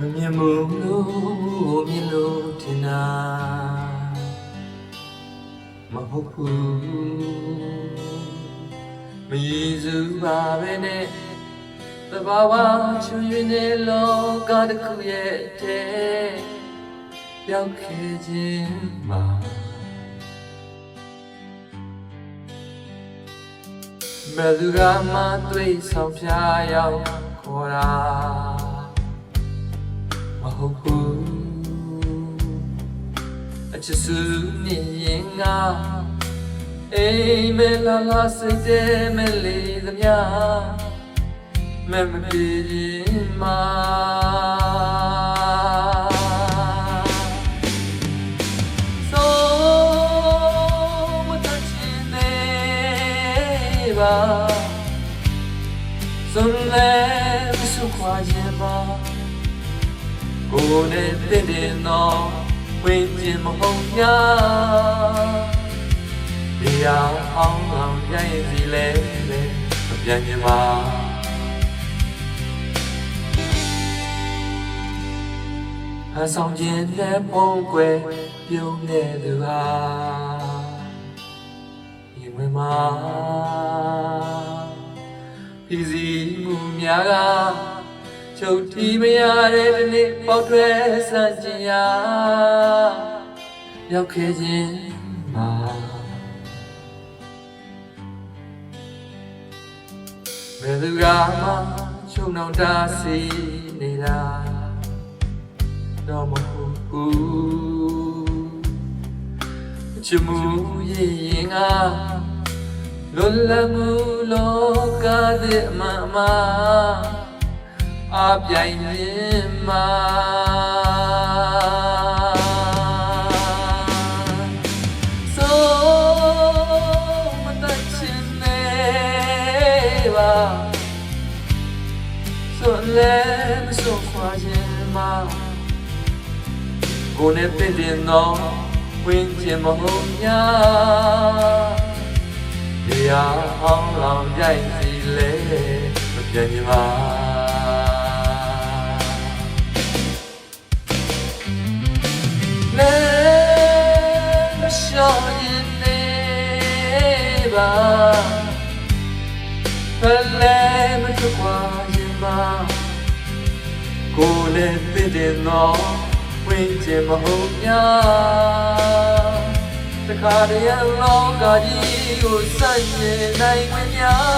မှုလို့မြင်လို့ထင်တာမဟုတ်ဘူးမရည်စူးပါပဲနဲ့သဘာဝချွေနေလောကတစ်ခုရဲ့တဲ့ရောက်ခဲ့ခြင်းမှာမသူကမှတွေ့ဆောင်ဖြာရောက်ခေါ်တာမ ဟုတ်ဘူးအချစ်စုမြင်ရင်ငါအိမ်မဲလာလာစိတ်တဲမဲလေးသမျှမမပြေရင်မာဆုံးမတချင်နေပါစွန်လဲမဆုခွာခြင်းပါ ကိုယ်နဲ့တည်တယ်တော့ဝင်းကျင်မဟုတ်ညာဒီအောင်အောင်အောင်ရရင်စီလဲလဲမပြန်ခြင်းပါအဆောင်ခြင်းနဲ့ပုံကွယ်ပြုံးနေသူဟာရင်ဝင်မှာပြည်စည်းမှုများက ချုပ်တီမရတဲ့ဒီနေ့ပေါက်ထွက်ဆန့်ကျင်ရာရောက်ခဲ့ခြင်းမှာဘယ်သူကမှချုံနောက်တာစီနေတာတော့မဟုတ်ဘူးချစ်မှုရင်ရင်ကလွတ်လပ်မှုလောကသစ်အမှန်အမှားအ ပြိုင်မြင်မှာဆုံးမတတ်ချင်နေပါစွန်လဲမစွန်ခွာခြင်းမှာကိုယ်နဲ့တည်တယ်တော့ဝင်ခြင်းမဟုတ်ညာတရားအောင်လောင်ကြိုက်စီလေမပြန်ကြပါ ပါဖလဲမထွက်ခွာရင်ပါကိုယ်နဲ့တည်တယ်တော့ဝင်ခြင်းမဟုတ်ညာတခါတည်းလောကကြီးကိုစัญญနိုင်မညာရှိတယ်မ